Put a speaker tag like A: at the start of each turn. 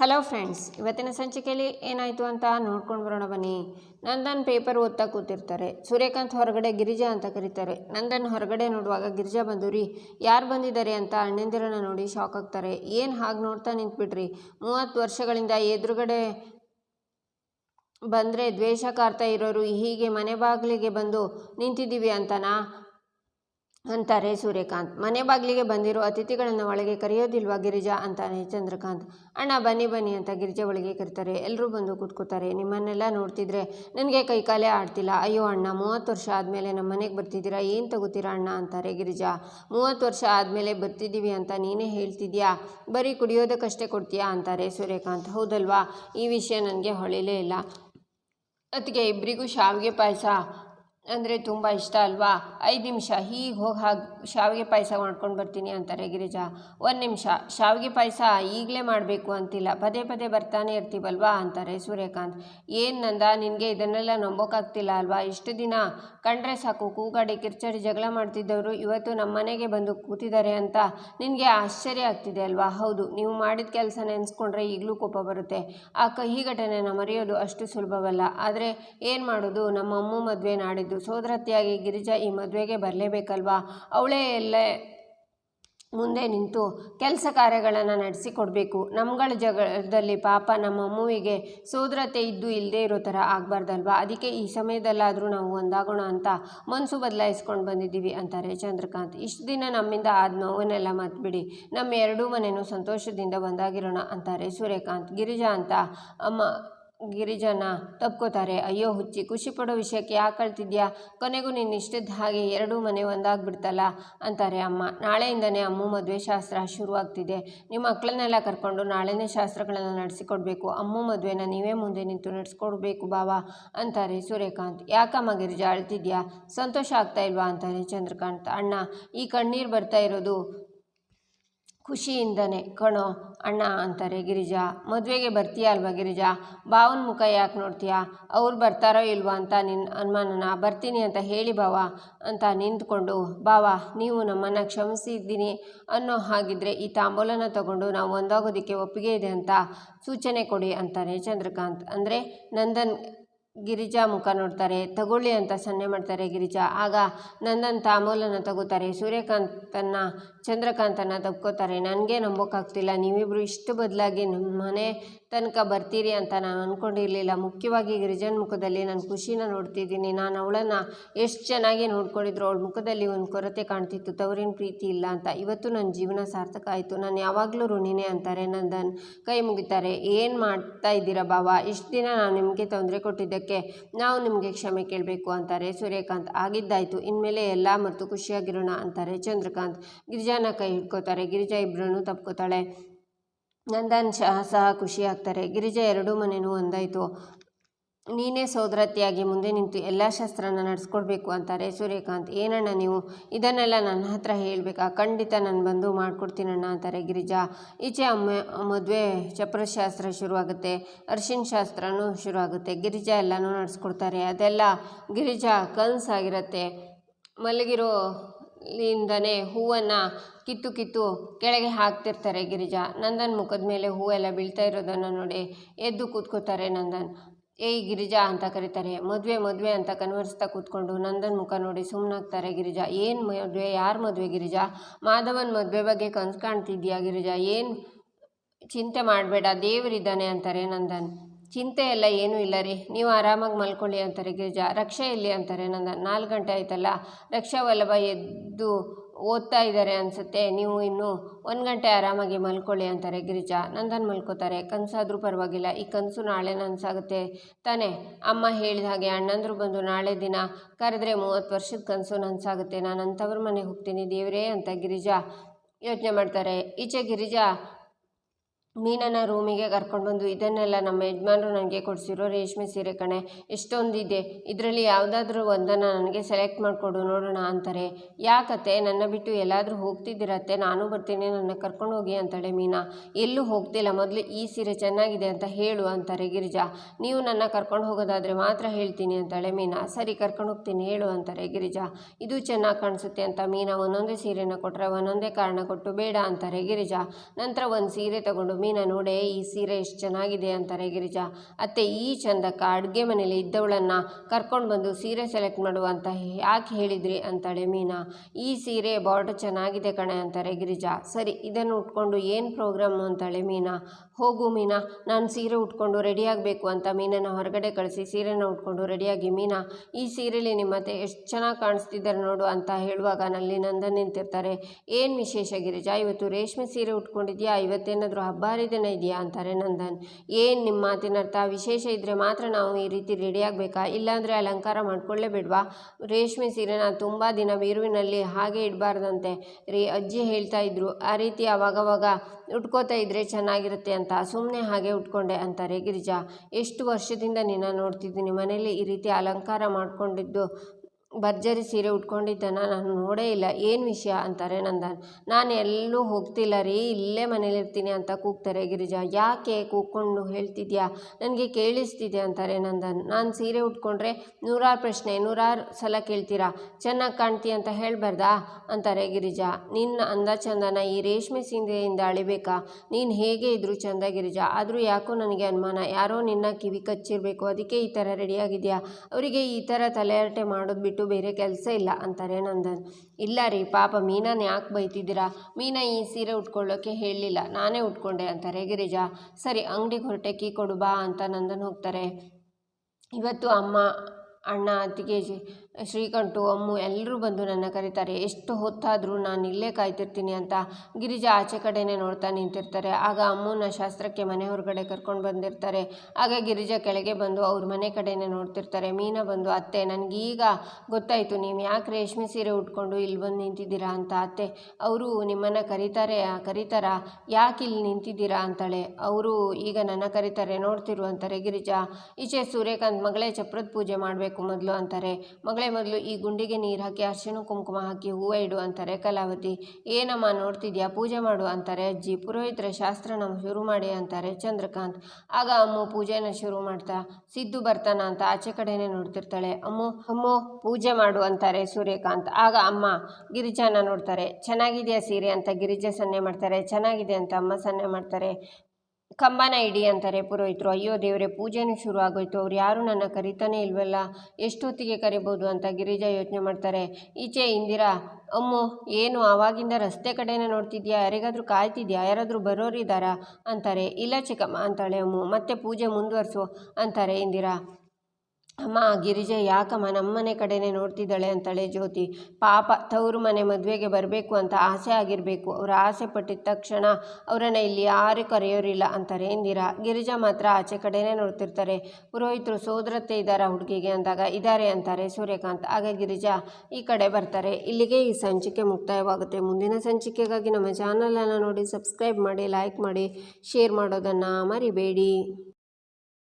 A: Hello friends ಇವತ್ತಿನ ಸಂಚಿಕೆಯಲ್ಲಿ ಏನಾಯಿತು ಅಂತ ನೋಡ್ಕೊಂಡು ಬರೋಣ ಬನ್ನಿ. ನಂದನ್ ಪೇಪರ್ ಓದ್ತಾ ಕೂತಿರ್ತಾರೆ. ಸೂರ್ಯಕಾಂತ್ ಹೊರಗಡೆ ಗಿರಿಜಾ ಅಂತ ಕರೀತಾರೆ. ನಂದನ್ ಹೊರಗಡೆ ನೋಡುವಾಗ ಗಿರಿಜಾ ಬಂದು ರೀ ಯಾರು ಬಂದಿದ್ದಾರೆ ಅಂತ ಅಣ್ಣಂದಿರನ್ನ ನೋಡಿ ಶಾಕ್ ಆಗ್ತಾರೆ. ಏನು ಹಾಗೆ ನೋಡ್ತಾ ನಿಂತ್ಬಿಟ್ರಿ? ಮೂವತ್ತು ವರ್ಷಗಳಿಂದ ಎದುರುಗಡೆ ಬಂದರೆ ದ್ವೇಷ ಕಾರ್ತಾ ಇರೋರು, ಹೀಗೆ ಮನೆ ಬಾಗಿಲಿಗೆ ಬಂದು ನಿಂತಿದ್ದೀವಿ ಅಂತನಾ? ಅಂತಾರೆ ಸೂರ್ಯಕಾಂತ್. ಮನೆ ಬಾಗಿಲಿಗೆ ಬಂದಿರೋ ಅತಿಥಿಗಳನ್ನು ಒಳಗೆ ಕರೆಯೋದಿಲ್ವಾ ಗಿರಿಜಾ? ಅಂತಾನೆ ಚಂದ್ರಕಾಂತ್. ಅಣ್ಣ, ಬನ್ನಿ ಬನ್ನಿ ಅಂತ ಗಿರಿಜಾ ಒಳಗೆ ಕರೀತಾರೆ. ಎಲ್ಲರೂ ಬಂದು ಕೂತ್ಕೋತಾರೆ. ನಿಮ್ಮನ್ನೆಲ್ಲ ನೋಡ್ತಿದ್ರೆ ನನಗೆ ಕೈಕಾಲೇ ಆಡ್ತಿಲ್ಲ. ಅಯ್ಯೋ ಅಣ್ಣ, ಮೂವತ್ತು ವರ್ಷ ಆದಮೇಲೆ ನಮ್ಮ ಮನೆಗೆ ಬರ್ತಿದ್ದೀರಾ? ಏನು ತಗೋತೀರಾ ಅಣ್ಣ? ಅಂತಾರೆ ಗಿರಿಜಾ. ಮೂವತ್ತು ವರ್ಷ ಆದಮೇಲೆ ಬರ್ತಿದ್ದೀವಿ ಅಂತ ನೀನೇ ಹೇಳ್ತಿದ್ಯಾ? ಬರೀ ಕುಡಿಯೋದಕ್ಕಷ್ಟೇ ಕೊಡ್ತೀಯಾ? ಅಂತಾರೆ ಸೂರ್ಯಕಾಂತ್. ಹೌದಲ್ವಾ? ಈ ವಿಷಯ ನನಗೆ ಹೊಳಿಲೇ ಇಲ್ಲ. ಅದಕ್ಕೆ ಇಬ್ಬರಿಗೂ ಶಾವಿಗೆ ಪಾಯಸ. ಅಂದರೆ ತುಂಬ ಇಷ್ಟ ಅಲ್ವಾ? ಐದು ನಿಮಿಷ, ಹೀಗೆ ಹೋಗಿ ಹಾಗೆ ಶಾವಿಗೆ ಪಾಯಸ ಮಾಡ್ಕೊಂಡು ಬರ್ತೀನಿ ಅಂತಾರೆ ಗಿರಿಜಾ. ಒಂದು ನಿಮಿಷ, ಶಾವಿಗೆ ಪಾಯಸ ಈಗಲೇ ಮಾಡಬೇಕು ಅಂತಿಲ್ಲ. ಪದೇ ಪದೇ ಬರ್ತಾನೆ ಇರ್ತೀವಲ್ವಾ? ಅಂತಾರೆ ಸೂರ್ಯಕಾಂತ್. ಏನು ನಂದ, ನಿನಗೆ ಇದನ್ನೆಲ್ಲ ನಂಬೋಕ್ಕಾಗ್ತಿಲ್ಲ ಅಲ್ವಾ? ಇಷ್ಟು ದಿನ ಕಂಡ್ರೆ ಸಾಕು, ಕೂಗಾಡಿ ಕಿರ್ಚಡಿ ಜಗಳ ಮಾಡ್ತಿದ್ದವರು ಇವತ್ತು ನಮ್ಮ ಮನೆಗೆ ಬಂದು ಕೂತಿದ್ದಾರೆ ಅಂತ ನಿನಗೆ ಆಶ್ಚರ್ಯ ಆಗ್ತಿದೆ ಅಲ್ವಾ? ಹೌದು, ನೀವು ಮಾಡಿದ ಕೆಲಸ ನೆನೆಸ್ಕೊಂಡ್ರೆ ಈಗಲೂ ಕೋಪ ಬರುತ್ತೆ. ಆ ಕಹಿ ಘಟನೆನ ಮರೆಯೋದು ಅಷ್ಟು ಸುಲಭವಲ್ಲ. ಆದರೆ ಏನು ಮಾಡೋದು? ನಮ್ಮ ಅಮ್ಮ ಮದುವೆ ನಾಡಿದ್ದು ಸೋದರತ್ತೆಯಾಗಿ ಗಿರಿಜಾ ಈ ಮದುವೆಗೆ ಬರಲೇಬೇಕಲ್ವಾ? ಅವಳೇ ಎಲ್ಲೇ ಮುಂದೆ ನಿಂತು ಕೆಲಸ ಕಾರ್ಯಗಳನ್ನು ನಡೆಸಿಕೊಡಬೇಕು. ನಮ್ಗಳ ಜಗದಲ್ಲಿ ಪಾಪ ನಮ್ಮ ಅಮ್ಮುವಿಗೆ ಸೋದರತೆ ಇದ್ದು ಇಲ್ಲದೇ ಇರೋ ಥರ ಆಗಬಾರ್ದಲ್ವಾ? ಅದಕ್ಕೆ ಈ ಸಮಯದಲ್ಲಾದರೂ ನಾವು ಒಂದಾಗೋಣ ಅಂತ ಮನಸ್ಸು ಬದಲಾಯಿಸ್ಕೊಂಡು ಬಂದಿದ್ದೀವಿ ಅಂತಾರೆ ಚಂದ್ರಕಾಂತ್. ಇಷ್ಟು ದಿನ ನಮ್ಮಿಂದ ಆದ ನೋವನ್ನೆಲ್ಲ ಮತ್ಬಿಡಿ. ನಮ್ಮ ಎರಡೂ ಮನೆಯೂ ಸಂತೋಷದಿಂದ ಒಂದಾಗಿರೋಣ ಅಂತಾರೆ ಸೂರ್ಯಕಾಂತ್. ಗಿರಿಜಾ ಅಂತ ಅಮ್ಮ ಗಿರಿಜನ ತಪ್ಕೋತಾರೆ ಅಯ್ಯೋ ಹುಚ್ಚಿ, ಖುಷಿ ಪಡೋ ವಿಷಯಕ್ಕೆ ಯಾಕೆ ಕಳ್ತಿದ್ಯಾ ಕೊನೆಗೂ ನೀನು ಇಷ್ಟದ ಹಾಗೆ ಎರಡೂ ಮನೆ ಒಂದಾಗ್ಬಿಡ್ತಲ್ಲ? ಅಂತಾರೆ ಅಮ್ಮ. ನಾಳೆಯಿಂದನೇ ಅಮ್ಮ ಮದುವೆ ಶಾಸ್ತ್ರ ಶುರುವಾಗ್ತಿದೆ. ನಿಮ್ಮ ಮಕ್ಕಳನ್ನೆಲ್ಲ ಕರ್ಕೊಂಡು ನಾಳೆನೇ ಶಾಸ್ತ್ರಗಳನ್ನು ನಡೆಸಿಕೊಡ್ಬೇಕು. ಅಮ್ಮ ಮದುವೆನ ನೀವೇ ಮುಂದೆ ನಿಂತು ನಡೆಸ್ಕೊಡ್ಬೇಕು ಬಾವಾ, ಅಂತಾರೆ ಸೂರ್ಯಕಾಂತ್. ಯಾಕಮ್ಮ ಗಿರಿಜಾ, ಅಳ್ತಿದ್ಯಾ? ಸಂತೋಷ ಆಗ್ತಾ ಇಲ್ವಾ? ಅಂತಾನೆ ಚಂದ್ರಕಾಂತ್. ಅಣ್ಣ, ಈ ಕಣ್ಣೀರು ಬರ್ತಾ ಇರೋದು ಖುಷಿಯಿಂದನೇ, ಕಣೋ, ಅಣ್ಣ ಅಂತಾರೆ, ಗಿರಿಜಾ, ಮದುವೆಗೆ ಬರ್ತೀಯ ಅಲ್ವಾ ಗಿರಿಜಾ? ಬಾವನ ಮುಖ ಯಾಕೆ ನೋಡ್ತೀಯಾ? ಅವ್ರು ಬರ್ತಾರೋ ಇಲ್ವಾ ಅಂತ ನಿನ್ನ ಅನುಮಾನನ? ಬರ್ತೀನಿ ಅಂತ ಹೇಳಿ ಬಾವ ಅಂತ ನಿಂತ್ಕೊಂಡು ಬಾವ ನೀವು ನಮ್ಮನ್ನು ಕ್ಷಮಿಸಿದ್ದೀನಿ ಅನ್ನೋ ಹಾಗಿದ್ರೆ ಈ ತಾಂಬೂಲನ ತಗೊಂಡು ನಾವು ಒಂದಾಗೋದಕ್ಕೆ ಒಪ್ಪಿಗೆ ಇದೆ ಅಂತ ಸೂಚನೆ ಕೊಡಿ ಅಂತಾರೆ ಚಂದ್ರಕಾಂತ್. ಅಂದರೆ ನಂದನ್ ಗಿರಿಜಾ ಮುಖ ನೋಡ್ತಾರೆ, ತಗೊಳ್ಳಿ ಅಂತ ಸನ್ನೆ ಮಾಡ್ತಾರೆ ಗಿರಿಜಾ. ಆಗ ನಂದನ್ ತಾಂಬೂಲನ ತಗೋತಾರೆ. ಸೂರ್ಯಕಾಂತನ್ನ ಚಂದ್ರಕಾಂತನ ತಪ್ಕೋತಾರೆ ನನಗೆ ನಂಬೋಕ್ಕಾಗ್ತಿಲ್ಲ ನೀವಿಬ್ಬರು ಇಷ್ಟು ಬದಲಾಗಿ ನಮ್ಮ ಮನೆ ತನಕ ಬರ್ತೀರಿ ಅಂತ ನಾನು ಅಂದ್ಕೊಂಡಿರಲಿಲ್ಲ ಮುಖ್ಯವಾಗಿ ಗಿರಿಜನ್ ಮುಖದಲ್ಲಿ ನಾನು ಖುಷಿನ ನೋಡ್ತಿದ್ದೀನಿ. ನಾನು ಅವಳನ್ನು ಎಷ್ಟು ಚೆನ್ನಾಗಿ ನೋಡ್ಕೊಂಡಿದ್ರು, ಅವಳ ಮುಖದಲ್ಲಿ ಒಂದು ಕೊರತೆ ಕಾಣ್ತಿತ್ತು. ತವರಿನ ಪ್ರೀತಿ ಇಲ್ಲ ಅಂತ. ಇವತ್ತು ನನ್ನ ಜೀವನ ಸಾರ್ಥಕ ಆಯಿತು. ನಾನು ಯಾವಾಗಲೂ ಋಣಿನೇ ಅಂತಾರೆ. ನಂದನ್ ಕೈ ಮುಗಿತಾರೆ. ಏನು ಮಾಡ್ತಾ ಇದ್ದೀರಾ ಬಾವ ಇಷ್ಟು ದಿನ ನಾನು ನಿಮಗೆ ತೊಂದರೆ ಕೊಟ್ಟಿದ್ದಕ್ಕೆ ನಾವು ನಿಮಗೆ ಕ್ಷಮೆ ಕೇಳಬೇಕು ಅಂತಾರೆ ಸೂರ್ಯಕಾಂತ್. ಆಗಿದ್ದಾಯಿತು. ಇನ್ಮೇಲೆ ಎಲ್ಲ ಮತ್ತು ಖುಷಿಯಾಗಿರೋಣ ಅಂತಾರೆ ಚಂದ್ರಕಾಂತ್. ಗಿರಿಜಾನ ಕೈ ಹಿಡ್ಕೋತಾರೆ. ಗಿರಿಜಾ ಇಬ್ಬರೂ ತಪ್ಕೋತಾಳೆ. ನಂದನ್ ಶಹ ಸಹ ಖುಷಿ ಆಗ್ತಾರೆ. ಗಿರಿಜಾ ಎರಡೂ ಮನೆಯೂ ಒಂದಾಯಿತು. ನೀನೇ ಸೋದರತಿಯಾಗಿ ಮುಂದೆ ನಿಂತು ಎಲ್ಲ ಶಾಸ್ತ್ರನ ನಡೆಸ್ಕೊಡ್ಬೇಕು ಅಂತಾರೆ ಸೂರ್ಯಕಾಂತ್. ಏನಣ್ಣ ನೀವು? ಇದನ್ನೆಲ್ಲ ನನ್ನ ಹತ್ರ ಹೇಳಬೇಕಾ? ಖಂಡಿತ ನಾನು ಬಂದು ಮಾಡ್ಕೊಡ್ತೀನಣ್ಣ ಅಂತಾರೆ ಗಿರಿಜಾ. ಈಚೆ ಅಮ್ಮ, ಮದುವೆ ಚಪ್ರಶಾಸ್ತ್ರ ಶುರುವಾಗುತ್ತೆ. ಅರ್ಶಿನ ಶಾಸ್ತ್ರನೂ ಶುರುವಾಗುತ್ತೆ. ಗಿರಿಜಾ ಎಲ್ಲನೂ ನಡೆಸ್ಕೊಡ್ತಾರೆ. ಅದೆಲ್ಲ ಗಿರಿಜಾ ಕನಸಾಗಿರುತ್ತೆ ಮಲಗಿರೋ ಲಿಂದನೇ ಹೂವನ್ನು ಕಿತ್ತು ಕಿತ್ತು ಕೆಳಗೆ ಹಾಕ್ತಿರ್ತಾರೆ ಗಿರಿಜಾ. ನಂದನ್ ಮುಖದ ಮೇಲೆ ಹೂವೆಲ್ಲ ಬೀಳ್ತಾ ಇರೋದನ್ನು ನೋಡಿ ಎದ್ದು ಕೂತ್ಕೋತಾರೆ ನಂದನ್. ಏಯ್ ಗಿರಿಜಾ ಅಂತ ಕರೀತಾರೆ. ಮದುವೆ ಮದುವೆ ಅಂತ ಕನ್ವರ್ಸ್ತಾ ಕೂತ್ಕೊಂಡು ನಂದನ್ ಮುಖ ನೋಡಿ ಸುಮ್ಮನಾಗ್ತಾರೆ ಗಿರಿಜಾ. ಏನು ಮದುವೆ, ಯಾರ ಮದುವೆ ಗಿರಿಜಾ? ಮಾಧವನ್ ಮದುವೆ ಬಗ್ಗೆ ಕನ್ಸ್ ಕಾಣ್ತಿದ್ಯಾ ಗಿರಿಜಾ? ಏನು ಚಿಂತೆ ಮಾಡಬೇಡ, ದೇವರಿದ್ದಾನೆ ಅಂತಾರೆ ನಂದನ್. ಚಿಂತೆ ಎಲ್ಲ ಏನೂ ಇಲ್ಲ ರೀ. ನೀವು ಆರಾಮಾಗಿ ಮಲ್ಕೊಳ್ಳಿ ಅಂತಾರೆ, ಗಿರಿಜಾ. ರಕ್ಷೆ ಇಲ್ಲಿ ಅಂತಾರೆ. ನನ್ನ ನಾಲ್ಕು ಗಂಟೆ ಆಯ್ತಲ್ಲ ರಕ್ಷಾ ವಲ್ಲಭ ಎದ್ದು ಓದ್ತಾ ಇದ್ದಾರೆ ಅನಿಸುತ್ತೆ. ನೀವು ಇನ್ನು ಒಂದು ಗಂಟೆ ಆರಾಮಾಗಿ ಮಲ್ಕೊಳ್ಳಿ ಅಂತಾರೆ, ಗಿರಿಜಾ. ನಂದನ್ ಮಲ್ಕೋತಾರೆ. ಕನಸಾದರೂ ಪರವಾಗಿಲ್ಲ. ಈ ಕನಸು ನಾಳೆ ನನಸಾಗುತ್ತೆ ತಾನೇ. ಅಮ್ಮ ಹೇಳಿದ ಹಾಗೆ ಅಣ್ಣಂದ್ರು ಬಂದು ನಾಳೆ ದಿನ ಕರೆದ್ರೆ ಮೂವತ್ತು ವರ್ಷದ ಕನಸು ನನಸಾಗುತ್ತೆ. ನಾನು ಅಂಥವ್ರ ಮನೆಗೆ ಹೋಗ್ತೀನಿ ದೇವರೇ ಅಂತ ಗಿರಿಜಾ ಯೋಚನೆ ಮಾಡ್ತಾರೆ. ಈಚೆ ಗಿರಿಜಾ ಮೀನನ ರೂಮಿಗೆ ಕರ್ಕೊಂಡು ಬಂದು ಇದನ್ನೆಲ್ಲ ನಮ್ಮ ಯಜಮಾನರು ನನಗೆ ಕೊಡಿಸಿರೋ ರೇಷ್ಮೆ ಸೀರೆ ಕಣೆ, ಎಷ್ಟೊಂದಿದೆ. ಇದರಲ್ಲಿ ಯಾವುದಾದ್ರೂ ಒಂದನ್ನು ನನಗೆ ಸೆಲೆಕ್ಟ್ ಮಾಡಿಕೊಡು, ನೋಡೋಣ ಅಂತಾರೆ. ಯಾಕತ್ತೆ? ನನ್ನ ಬಿಟ್ಟು ಎಲ್ಲಾದರೂ ಹೋಗ್ತಿದ್ದೀರತ್ತೆ? ನಾನು ಬರ್ತೀನಿ, ನನ್ನ ಕರ್ಕೊಂಡು ಹೋಗಿ ಅಂತಾಳೆ ಮೀನಾ. ಎಲ್ಲೂ ಹೋಗ್ತಿಲ್ಲ, ಮೊದಲು ಈ ಸೀರೆ ಚೆನ್ನಾಗಿದೆ ಅಂತ ಹೇಳು ಅಂತಾರೆ ಗಿರಿಜಾ. ನೀವು ನನ್ನ ಕರ್ಕೊಂಡು ಹೋಗೋದಾದರೆ ಮಾತ್ರ ಹೇಳ್ತೀನಿ ಅಂತಾಳೆ ಮೀನಾ. ಸರಿ, ಕರ್ಕೊಂಡು ಹೋಗ್ತೀನಿ, ಹೇಳು ಅಂತಾರೆ ಗಿರಿಜಾ. ಇದು ಚೆನ್ನಾಗಿ ಕಾಣಿಸುತ್ತೆ ಅಂತ ಮೀನಾ ಒಂದೊಂದೇ ಸೀರೆನ ಕೊಟ್ಟರೆ ಒಂದೊಂದೇ ಕಾರಣ ಕೊಟ್ಟು ಬೇಡ ಅಂತಾರೆ ಗಿರಿಜಾ. ನಂತರ ಒಂದು ಸೀರೆ ತಗೊಂಡು ಮೀನಾ ನೋಡೆ ಈ ಸೀರೆ ಎಷ್ಟು ಚೆನ್ನಾಗಿದೆ ಅಂತಾರೆ ಗಿರಿಜಾ. ಅತ್ತೆ, ಈ ಚಂದಕ್ಕ ಅಡುಗೆ ಮನೇಲಿ ಇದ್ದವಳನ್ನು ಕರ್ಕೊಂಡು ಬಂದು ಸೀರೆ ಸೆಲೆಕ್ಟ್ ಮಾಡು ಅಂತ ಯಾಕೆ ಹೇಳಿದ್ರಿ? ಅಂತಾಳೆ ಮೀನಾ. ಈ ಸೀರೆ ಬಾರ್ಡರ್ ಚೆನ್ನಾಗಿದೆ ಕಣೆ, ಅಂತಾರೆ ಗಿರಿಜಾ. ಸರಿ, ಇದನ್ನು ಉಟ್ಕೊಂಡು ಏನು ಪ್ರೋಗ್ರಾಮು? ಅಂತಾಳೆ ಮೀನಾ. ಹೋಗು ಮೀನಾ, ನಾನು ಸೀರೆ ಉಟ್ಕೊಂಡು ರೆಡಿ ಆಗಬೇಕು ಅಂತ ಮೀನನ ಹೊರಗಡೆ ಕಳಿಸಿ ಸೀರೆನ ಉಟ್ಕೊಂಡು ರೆಡಿಯಾಗಿ ಮೀನಾ, ಈ ಸೀರೆಲಿ ನಿಮ್ಮ ಅತ್ತೆ ಎಷ್ಟು ಚೆನ್ನಾಗಿ ಕಾಣಿಸ್ತಿದ್ದಾರೆ ನೋಡು ಅಂತ ಹೇಳುವಾಗ ನಲ್ಲಿ ನಂದನ್ ನಿಂತಿರ್ತಾರೆ. ಏನು ವಿಶೇಷ ಗಿರಿಜಾ? ಇವತ್ತು ರೇಷ್ಮೆ ಸೀರೆ ಉಟ್ಕೊಂಡಿದ್ಯಾ? ಇವತ್ತೇನಾದರೂ ಹಬ್ಬ ಹರಿದಿನ ಇದೆಯಾ ಅಂತಾರೆ ನಂದನ್. ಏನು ನಿಮ್ಮ ಮಾತಿನ ಅರ್ಥ? ವಿಶೇಷ ಇದ್ದರೆ ಮಾತ್ರ ನಾವು ಈ ರೀತಿ ರೆಡಿ ಆಗಬೇಕಾ? ಇಲ್ಲಾಂದರೆ ಅಲಂಕಾರ ಮಾಡ್ಕೊಳ್ಳೇಬೇಡ್ವಾ? ರೇಷ್ಮೆ ಸೀರೆನ ತುಂಬ ದಿನ ಬೀರುವಿನಲ್ಲಿ ಹಾಗೆ ಇಡಬಾರ್ದಂತೆ. ರೀ, ಅಜ್ಜಿ ಹೇಳ್ತಾ ಇದ್ರು, ಆ ರೀತಿ ಅವಾಗವಾಗ ಉಟ್ಕೋತಾ ಇದ್ರೆ ಚೆನ್ನಾಗಿರುತ್ತೆ ಅಂತ. ಸುಮ್ಮನೆ ಹಾಗೆ ಉಟ್ಕೊಂಡೆ ಅಂತಾರೆ ಗಿರಿಜಾ. ಎಷ್ಟು ವರ್ಷದಿಂದ ನಿನ್ನ ನೋಡ್ತಿದ್ದೀನಿ. ಮನೇಲಿ ಈ ರೀತಿ ಅಲಂಕಾರ ಮಾಡ್ಕೊಂಡಿದ್ದು ಭರ್ಜರಿ ಸೀರೆ ಉಟ್ಕೊಂಡಿದ್ದನ್ನು ನಾನು ನೋಡೇ ಇಲ್ಲ. ಏನು ವಿಷಯ? ಅಂತಾರೆ ನಂದನ್. ನಾನು ಎಲ್ಲೂ ಹೋಗ್ತಿಲ್ಲ ರೀ. ಇಲ್ಲೇ ಮನೇಲಿರ್ತೀನಿ ಅಂತ ಕೂಗ್ತಾರೆ ಗಿರಿಜಾ. ಯಾಕೆ ಕೂಗ್ಕೊಂಡು ಹೇಳ್ತಿದ್ಯಾ? ನನಗೆ ಕೇಳಿಸ್ತಿದೆ ಅಂತಾರೆ ನಂದನ್. ನಾನು ಸೀರೆ ಉಟ್ಕೊಂಡ್ರೆ ನೂರಾರು ಪ್ರಶ್ನೆ, ನೂರಾರು ಸಲ ಕೇಳ್ತೀರಾ? ಚೆನ್ನಾಗಿ ಕಾಣ್ತೀಯ ಅಂತ ಹೇಳಬಾರ್ದಾ? ಅಂತಾರೆ ಗಿರಿಜಾ. ನಿನ್ನ ಅಂದ ಚಂದನ ಈ ರೇಷ್ಮೆ ಸೀರೆಯಿಂದ ಅಳಿಬೇಕಾ? ನೀನು ಹೇಗೆ ಇದ್ರು ಚಂದ ಗಿರಿಜಾ? ಆದರೂ ಯಾಕೋ ನನಗೆ ಅನುಮಾನ. ಯಾರೋ ನಿನ್ನ ಕಿವಿ ಕಚ್ಚಿರಬೇಕು. ಅದಕ್ಕೆ ಈ ಥರ ರೆಡಿಯಾಗಿದೆಯಾ ಅವರಿಗೆ ಈ ಥರ ತಲೆಹರಟೆ ಮಾಡೋದು ಬಿಟ್ಟು ಬೇರೆ ಕೆಲಸ ಇಲ್ಲ ಅಂತಾರೆ ನಂದನ್. ಇಲ್ಲ ರೀ, ಪಾಪ ಮೀನಾನ ಯಾಕೆ ಬೈತಿದ್ದೀರಾ? ಮೀನಾ ಈ ಸೀರೆ ಉಟ್ಕೊಳ್ಳೋಕೆ ಹೇಳಲಿಲ್ಲ. ನಾನೇ ಉಟ್ಕೊಂಡೆ ಅಂತಾರೆ. ಗಿರಿಜಾ ಸರಿ, ಅಂಗಡಿಗೆ ಹೊರಟೆ ಕೀ ಕೊಡು ಬಾ ಅಂತ ನಂದನ್ ಹೋಗ್ತಾರೆ. ಇವತ್ತು ಅಮ್ಮ, ಅಣ್ಣ, ಅತ್ತಿಗೆ ಶ್ರೀಕಂಠು, ಅಮ್ಮು ಎಲ್ಲರೂ ಬಂದು ನನ್ನ ಕರೀತಾರೆ. ಎಷ್ಟು ಹೊತ್ತಾದರೂ ನಾನು ಇಲ್ಲೇ ಕಾಯ್ತಿರ್ತೀನಿ ಅಂತ ಗಿರಿಜಾ ಆಚೆ ಕಡೆನೇ ನೋಡ್ತಾ ನಿಂತಿರ್ತಾರೆ. ಆಗ ಅಮ್ಮನ ಶಾಸ್ತ್ರಕ್ಕೆ ಮನೆ ಹೊರಗಡೆ ಕರ್ಕೊಂಡು ಬಂದಿರ್ತಾರೆ. ಆಗ ಗಿರಿಜಾ ಕೆಳಗೆ ಬಂದು ಅವ್ರ ಮನೆ ಕಡೆನೇ ನೋಡ್ತಿರ್ತಾರೆ. ಮೀನಾ ಬಂದು, ಅತ್ತೆ, ನನಗೀಗ ಗೊತ್ತಾಯಿತು. ನೀವು ಯಾಕೆ ರೇಷ್ಮೆ ಸೀರೆ ಉಟ್ಕೊಂಡು ಇಲ್ಲಿ ಬಂದು ನಿಂತಿದ್ದೀರಾ? ಅಂತ, ಅತ್ತೆ, ಅವರು ನಿಮ್ಮನ್ನು ಕರೀತಾರೆ, ಕರೀತಾರಾ? ಯಾಕೆ ಇಲ್ಲಿ ನಿಂತಿದ್ದೀರಾ? ಅಂತಾಳೆ. ಅವರು ಈಗ ನನ್ನ ಕರೀತಾರೆ, ನೋಡ್ತಿರು ಅಂತಾರೆ ಗಿರಿಜಾ. ಈಚೆ ಸೂರ್ಯಕಾಂತ್, ಮಗಳೇ, ಚಪ್ರದ ಪೂಜೆ ಮಾಡಬೇಕು ಮೊದಲು ಅಂತಾರೆ. ಮಗಳೇ ಮೊದಲು ಈ ಗುಂಡಿಗೆ ನೀರು ಹಾಕಿ ಅರ್ಶಿನ ಕುಂಕುಮ ಹಾಕಿ ಹೂವು ಇಡು ಅಂತಾರೆ ಕಲಾವತಿ. ಏನಮ್ಮ ನೋಡ್ತಿದ್ಯಾ? ಪೂಜೆ ಮಾಡು ಅಂತಾರೆ ಅಜ್ಜಿ. ಪುರೋಹಿತರ ಶಾಸ್ತ್ರನ ಶುರು ಮಾಡಿ ಅಂತಾರೆ ಚಂದ್ರಕಾಂತ್. ಆಗ ಅಮ್ಮು ಪೂಜೆನ ಶುರು ಮಾಡ್ತಾ, ಸಿದ್ದು ಬರ್ತಾನ ಅಂತ ಆಚೆ ಕಡೆನೇ ನೋಡ್ತಿರ್ತಾಳೆ. ಅಮ್ಮು ಅಮ್ಮು, ಪೂಜೆ ಮಾಡು ಅಂತಾರೆ ಸೂರ್ಯಕಾಂತ್. ಆಗ ಅಮ್ಮ, ಗಿರಿಜಾನ ನೋಡ್ತಾರೆ, ಚೆನ್ನಾಗಿದೆಯಾ ಸೀರೆ ಅಂತ ಗಿರಿಜಾ ಸನ್ನೆ ಮಾಡ್ತಾರೆ, ಚೆನ್ನಾಗಿದೆ ಅಂತ ಅಮ್ಮ ಸನ್ನೆ ಮಾಡ್ತಾರೆ. ಕಂಬನ ಇಡಿ ಅಂತಾರೆ ಪುರೋಹಿತರು. ಅಯ್ಯೋ, ದೇವರೇ, ಪೂಜೆನೂ ಶುರು ಆಗೋಯ್ತು. ಅವ್ರು ಯಾರು ನನ್ನ ಕರಿತಾನೆ ಇಲ್ವಲ್ಲ? ಎಷ್ಟೊತ್ತಿಗೆ ಕರಿಬೋದು ಅಂತ ಗಿರಿಜಾ ಯೋಚನೆ ಮಾಡ್ತಾರೆ. ಈಚೆ ಇಂದಿರಾ, ಅಮ್ಮು, ಏನು ಆವಾಗಿಂದ ರಸ್ತೆ ಕಡೆನೇ ನೋಡ್ತಿದ್ಯಾ? ಯಾರಿಗಾದರೂ ಕಾಯ್ತಿದ್ಯಾ? ಯಾರಾದರೂ ಬರೋರಿದ್ದಾರಾ? ಅಂತಾರೆ. ಇಲ್ಲ ಚಿಕ್ಕಮ್ಮ, ಅಂತಾಳೆ ಅಮ್ಮು. ಮತ್ತೆ ಪೂಜೆ ಮುಂದುವರಿಸು, ಅಂತಾರೆ ಇಂದಿರಾ. ಅಮ್ಮ, ಗಿರಿಜೆ ಯಾಕಮ್ಮ ನಮ್ಮನೆ ಕಡೆನೇ ನೋಡ್ತಿದ್ದಾಳೆ ಅಂತಾಳೆ ಜ್ಯೋತಿ. ಪಾಪ, ತವರು ಮನೆ ಮದುವೆಗೆ ಬರಬೇಕು ಅಂತ ಆಸೆ ಆಗಿರಬೇಕು. ಅವರು ಆಸೆ ಪಟ್ಟಿದ ತಕ್ಷಣ ಅವರನ್ನು ಇಲ್ಲಿ ಯಾರೂ ಕರೆಯೋರಿಲ್ಲ ಅಂತಾರೆ ಇಂದಿರಾ. ಗಿರಿಜಾ ಮಾತ್ರ ಆಚೆ ಕಡೆನೇ ನೋಡ್ತಿರ್ತಾರೆ. ಪುರೋಹಿತರು ಸೋದರತ್ತೆ ಇದ್ದಾರಾ ಹುಡುಗಿಗೆ ಅಂದಾಗ ಇದ್ದಾರೆ ಅಂತಾರೆ ಸೂರ್ಯಕಾಂತ್. ಆಗ ಗಿರಿಜಾ ಈ ಕಡೆ ಬರ್ತಾರೆ. ಇಲ್ಲಿಗೆ ಈ ಸಂಚಿಕೆ ಮುಕ್ತಾಯವಾಗುತ್ತೆ. ಮುಂದಿನ ಸಂಚಿಕೆಗಾಗಿ ನಮ್ಮ ಚಾನಲನ್ನು ನೋಡಿ ಸಬ್ಸ್ಕ್ರೈಬ್ ಮಾಡಿ ಲೈಕ್ ಮಾಡಿ ಶೇರ್ ಮಾಡೋದನ್ನು ಮರಿಬೇಡಿ.